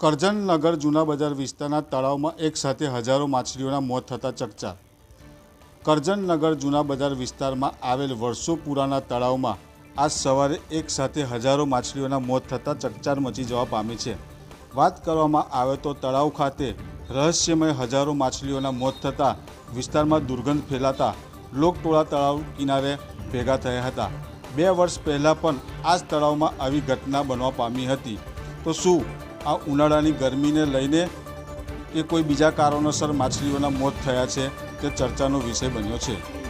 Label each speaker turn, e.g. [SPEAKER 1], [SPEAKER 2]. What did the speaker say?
[SPEAKER 1] કરજણનગર જૂના બજાર વિસ્તારના તળાવમાં એક સાથે હજારો માછલીઓના મોત થતાં ચકચાર. કરજણનગર જૂના બજાર વિસ્તારમાં આવેલ વર્ષો પુરાના તળાવમાં આજ સવારે એક સાથે હજારો માછલીઓના મોત થતાં ચકચાર મચી જવા પામી છે. વાત કરવામાં આવે તો તળાવ ખાતે રહસ્યમય હજારો માછલીઓના મોત થતાં વિસ્તારમાં દુર્ગંધ ફેલાતા લોકટોળા તળાવ કિનારે ભેગા થયા હતા. બે વર્ષ પહેલાં પણ આ જ તળાવમાં આવી ઘટના બનવા પામી હતી. તો શું આ ઉનાળાની ગરમીને લઈને કે કોઈ બીજા કારણોસર માછલીઓના મોત થયા છે તે ચર્ચાનો વિષય બન્યો છે.